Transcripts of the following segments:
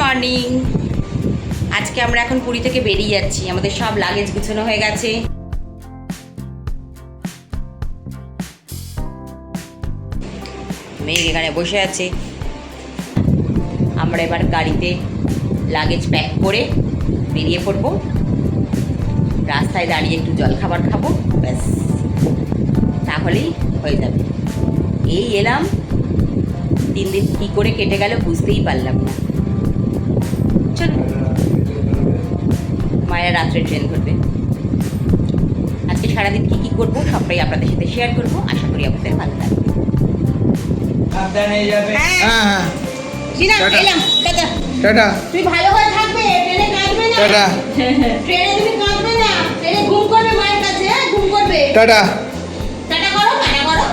Morning আজকে আমরা এখন পুরী থেকে বেরিয়ে যাচ্ছি। আমাদের সব লাগেজ গুছানো হয়ে গেছে। মেঘ এখানে বসে আছে। আমরা এবার গাড়িতে লাগেজ প্যাক করে বেরিয়ে পড়ব। রাস্তায় দাঁড়িয়ে একটু জল খাবার খাব। ব্যাস। তাহলেই হয়ে যাবে। এই এলাম। তিন দিন কী করে কেটে গেল বুঝতেই পারলাম না। চলো মায়েরা রাত্রে ট্রেন ধরবে। আজকে সারাদিন কী কী করব সবটাই আপনাদের সাথে শেয়ার করব। আশা করি আপনাদের ভালো লাগবে। হ্যাঁ। হ্যাঁ হ্যাঁ। ভালো করে থাকবে ট্রেনে কাঁদবে না। ট্রেনে তুমি কাঁদবে না। ট্রেনে ঘুম করবে মায়ের কাছে ঘুম করবে। টাটা। টাটা করো টাটা করো।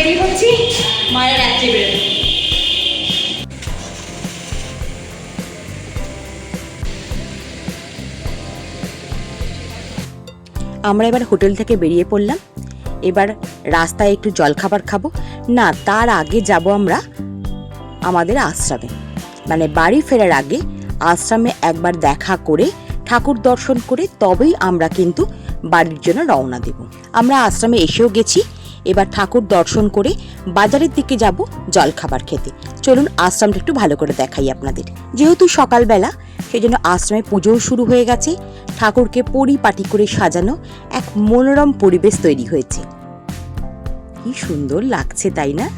বেরিয়ে পড়ছি। মায়ের রাত্রে বেরোবে আমরা এবার হোটেল থেকে বেরিয়ে পড়লাম। এবার রাস্তায় একটু জলখাবার খাব। না, তার আগে যাব আমরা আমাদের আশ্রমে। মানে বাড়ি ফেরার আগে আশ্রমে একবার দেখা করে, ঠাকুর দর্শন করে, তবেই আমরা কিন্তু বাড়ির জন্য রওনা দেব। আমরা আশ্রমে এসেও গেছি। এবার ঠাকুর দর্শন করে বাজারের দিকে যাব জলখাবার খেতে। চলুন আশ্রমটা একটু ভালো করে দেখাই আপনাদের। যেহেতু সকালবেলা সেই জন্য আশ্রমে পুজোও শুরু হয়ে গেছে। ঠাকুরকে পরিপাটি করে সাজানো এক মনোরম পরিবেশ তৈরি হয়েছে। কি সুন্দর লাগছে, তাই না?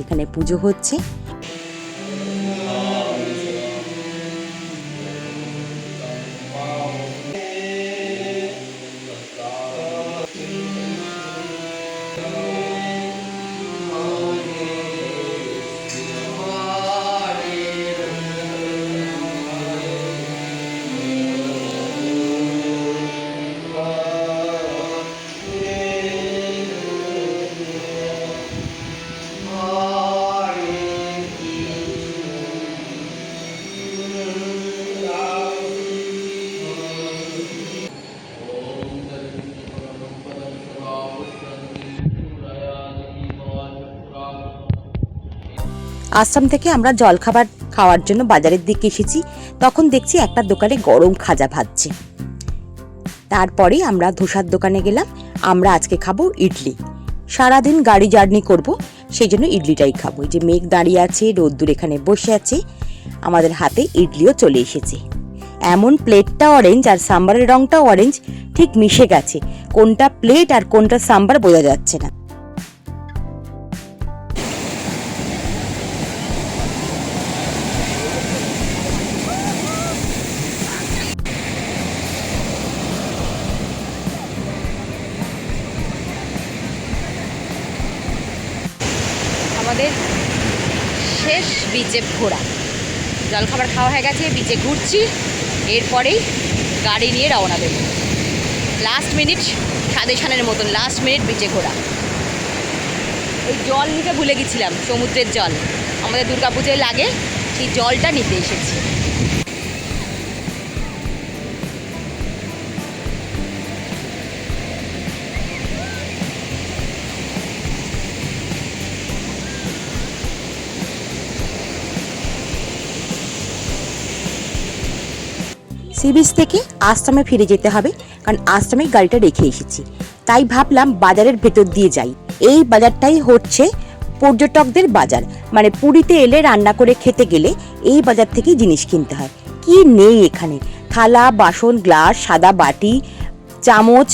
এখানে পুজো হচ্ছে। আশ্রম থেকে আমরা জলখাবার খাওয়ার জন্য বাজারের দিকে এসেছি। তখন দেখছি একটা দোকানে গরম খাজা ভাজছে। তারপরে আমরা ধোসার দোকানে গেলাম। আমরা আজকে খাব ইডলি। সারাদিন গাড়ি জার্নি করব, সেই জন্য ইডলিটাই খাব। যে মেঘ দাঁড়িয়ে আছে, রোদ্দুর এখানে বসে আছে, আমাদের হাতে ইডলিও চলে এসেছে। এমন প্লেটটা অরেঞ্জ আর সাম্বারের রংটাও অরেঞ্জ ঠিক মিশে গেছে। কোনটা প্লেট আর কোনটা সাম্বার বোঝা যাচ্ছে না। আমাদের শেষ বিচে ঘোরা। জলখাবার খাওয়া হয়ে গেছে, বিচে ঘুরছি, এরপরেই গাড়ি নিয়ে রওনা দেব। লাস্ট মিনিট সাদেশানের মতন লাস্ট মিনিট বিচে ঘোরা। ওই জল নিতে ভুলে গেছিলাম, সমুদ্রের জল। আমাদের দুর্গাপুজোয় লাগে, সেই জলটা নিতে এসেছি। সি বিচ থেকে আশ্রমে ফিরে যেতে হবে, কারণ আশ্রমে গাড়িটা রেখে এসেছি। তাই ভাবলাম বাজারের ভেতর দিয়ে যাই। এই বাজারটাই হচ্ছে পর্যটকদের বাজার। মানে পুরীতে এলে রান্না করে খেতে গেলে এই বাজার থেকে জিনিস কিনতে হয়। কি নেই এখানে? থালা, বাসন, গ্লাস, সাদা বাটি, চামচ,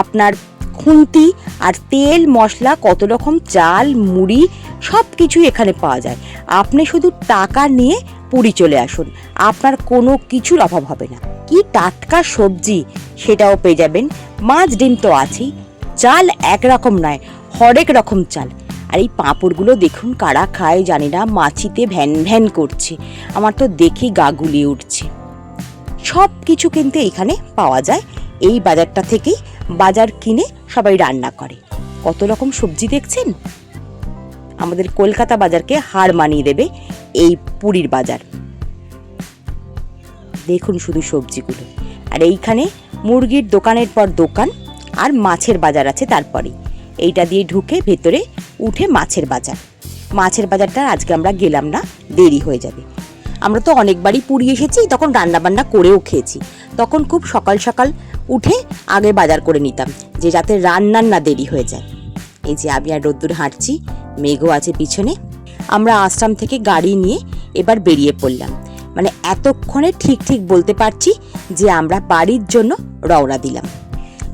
আপনার খুন্তি আর তেল, মশলা, কত রকম চাল, মুড়ি সব কিছুই এখানে পাওয়া যায়। আপনি শুধু টাকা নিয়ে পুরী চলে আসুন। আপনার কোনো কিছুর অভাব হবে না। কি টাটকা সবজি সেটাও পেয়ে যাবেন। মাছ, ডিম তো আছেই। চাল একরকম নয়, হরেক রকম চাল। আর এই পাঁপড়গুলো দেখুন কারা খায় জানি না, মাছিতে ভ্যান ভ্যান করছে। আমার তো দেখি গা গুলিয়ে উঠছে। সব কিছু কিন্তু এখানে পাওয়া যায়। এই বাজারটা থেকেই বাজার কিনে সবাই রান্না করে। কত রকম সবজি দেখছেন? আমাদের কলকাতা বাজারকে হার মানিয়ে দেবে এই পুরীর বাজার। দেখুন শুধু সবজিগুলো। আর এইখানে মুরগির দোকানের পর দোকান আর মাছের বাজার আছে তারপরে এইটা দিয়ে ঢুকে ভেতরে উঠে মাছের বাজার। মাছের বাজারটা আজকে আমরা গেলাম না, দেরি হয়ে যাবে। আমরা তো অনেকবারই পুরী এসেছি, তখন রান্নাবান্না করেও খেয়েছি। তখন খুব সকাল সকাল উঠে আগে বাজার করে নিতাম, যে যাতে রান্নার না দেরি হয়ে যায়। এই যে আমি আর রোদ্দুর হাঁটছি, মেঘও আছে পিছনে, আমরা আশ্রম থেকে গাড়ি নিয়ে এবার বেরিয়ে পড়লাম। মানে এতক্ষণে ঠিক ঠিক বলতে পারছি যে আমরা বাড়ির জন্য রওনা দিলাম।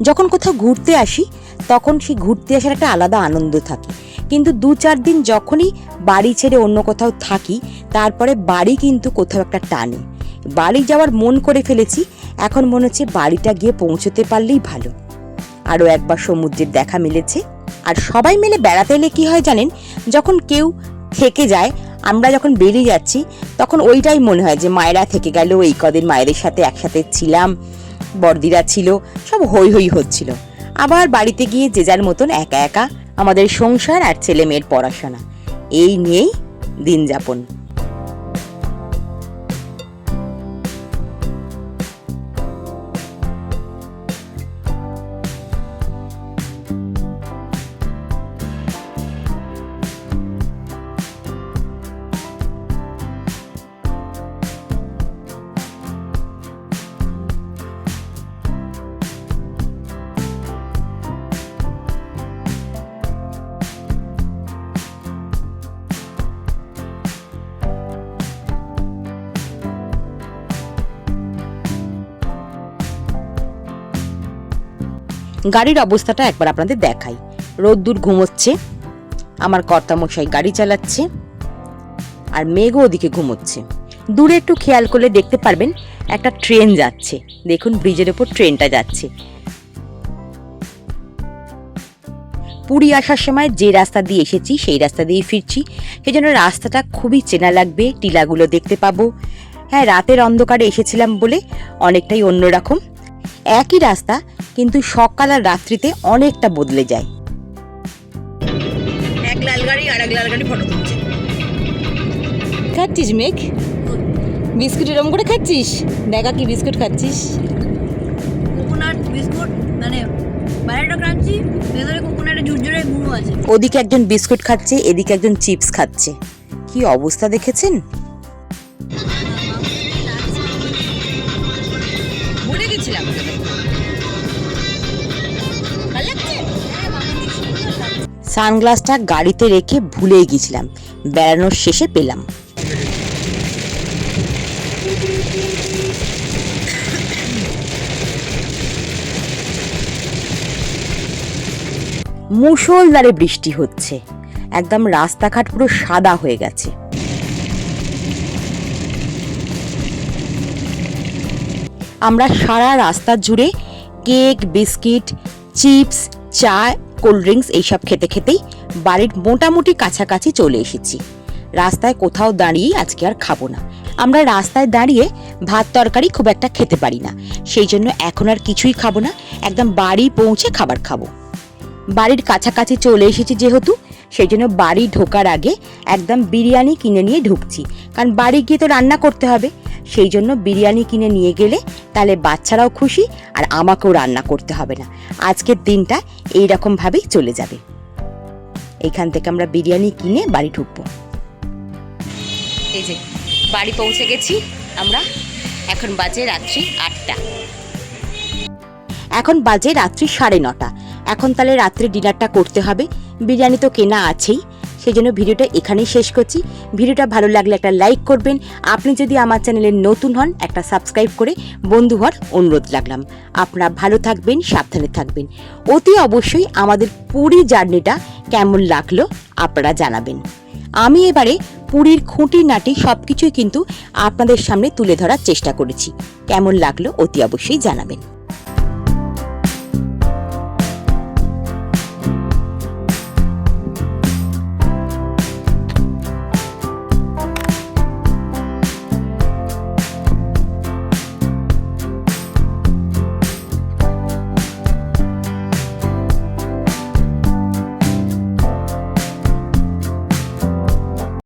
যখন কোথাও ঘুরতে আসি, তখন সেই ঘুরতে আসার একটা আলাদা আনন্দ থাকে। কিন্তু দু চার দিন যখনই বাড়ি ছেড়ে অন্য কোথাও থাকি, তারপরে বাড়ি কিন্তু কোথাও একটা টানে। বাড়ি যাওয়ার মন করে ফেলেছি, এখন মনে হচ্ছে বাড়িটা গিয়ে পৌঁছতে পারলেই ভালো। আরও একবার সমুদ্রের দেখা মিলেছে। আর সবাই মিলে বেড়াতে এলে কী হয় জানেন, যখন কেউ থেকে যায়, আমরা যখন বেরিয়ে যাচ্ছি, তখন ওইটাই মনে হয় যে মায়েরা থেকে গেল, এই কদিন মায়েদের সাথে একসাথে ছিলাম বর্দিরা ছিল, সব হই হই হচ্ছিল। আবার বাড়িতে গিয়ে যে যার মতন একা একা আমাদের সংসার আর ছেলে মেয়ের পড়াশোনা। এই নিয়েই দিন যাপন গাড়ির অবস্থাটা একবার আপনাদের দেখাই। রোদ্দুর ঘুমোচ্ছে, আমার কর্তামশাই গাড়ি চালাচ্ছে, আর মেঘও ওদিকে ঘুমোচ্ছে। দূরে একটু খেয়াল করলে দেখতে পারবেন, একটা ট্রেন যাচ্ছে। দেখুন, ব্রিজের ওপর ট্রেনটা যাচ্ছে। পুরী আসার সময় যে রাস্তা দিয়ে এসেছি, সেই রাস্তা দিয়েই ফিরছি। সেই জন্য রাস্তাটা খুবই চেনা লাগবে, টিলাগুলো দেখতে পাবো। হ্যাঁ রাতের অন্ধকারে এসেছিলাম বলে অনেকটাই অন্যরকম। একই রাস্তা কিন্তু সকাল আর রাত্রিতে অনেকটা বদলে যায়। এক লাল গাড়ি আর এক লাল গাড়ি ফটো তুলছে। খাচ্ছিস মেঘ? বিস্কুট এরম করে খাচ্ছিস? দেখা কি বিস্কুট খাচ্ছিস? কোকোনাট বিস্কুট মানে বাইরেটা ক্রাঞ্চি ভেতরে কোকোনাটের ঝুরঝুরে গুঁড়ো আছে। ওদিকে একজন বিস্কুট খাচ্ছে এদিকে একজন চিপস খাচ্ছে। কি অবস্থা দেখেছেন? সানগ্লাসটা গাড়িতে রেখে ভুলে গেছিলাম। বেড়ানোর শেষে পেলাম। মুষলধারে বৃষ্টি হচ্ছে। একদম রাস্তাঘাট পুরো সাদা হয়ে গেছে। আমরা সারা রাস্তা জুড়ে কেক, বিস্কিট, চিপস চা কোল্ড ড্রিঙ্কস এইসব খেতে খেতেই বাড়ির মোটামুটি কাছাকাছি চলে এসেছি। রাস্তায় কোথাও দাঁড়িয়ে আজকে আর খাব না। আমরা রাস্তায় দাঁড়িয়ে ভাত তরকারি খুব একটা খেতে পারি না। সেই জন্য এখন আর কিছুই খাব না, একদম বাড়ি পৌঁছে খাবার খাব। বাড়ির কাছাকাছি চলে এসেছি যেহেতু, সেই জন্য বাড়ি ঢোকার আগে একদম বিরিয়ানি কিনে নিয়ে ঢুকছি। কারণ বাড়ি গিয়ে তো রান্না করতে হবে। সেই জন্য বিরিয়ানি কিনে নিয়ে গেলে তাহলে বাচ্চারাও খুশি আর আমাকেও রান্না করতে হবে না। আজকের দিনটা এই রকমভাবেই চলে যাবে। এখান থেকে আমরা বিরিয়ানি কিনে বাড়ি ঢুকবো। এই যে, বাড়ি পৌঁছে গেছি আমরা। এখন বাজে রাত্রি আটটা। এখন বাজে রাত্রি সাড়ে নটা। এখন তাহলে রাত্রে ডিনারটা করতে হবে। বিরিয়ানি তো কেনা আছেই। সেই জন্য ভিডিওটা এখানেই শেষ করছি। ভিডিওটা ভালো লাগলে একটা লাইক করবেন। আপনি যদি আমার চ্যানেলে নতুন হন, একটা সাবস্ক্রাইব করে বন্ধু হওয়ার অনুরোধ রাখলাম। আপনারা ভালো থাকবেন, সাবধানে থাকবেন। অতি অবশ্যই আমাদের পুরী জার্নিটা কেমন লাগল আপনারা জানাবেন। আমি এবারে পুরীর খুঁটি নাটি সব কিছুই কিন্তু আপনাদের সামনে তুলে ধরার চেষ্টা করেছি। কেমন লাগল অতি অবশ্যই জানাবেন।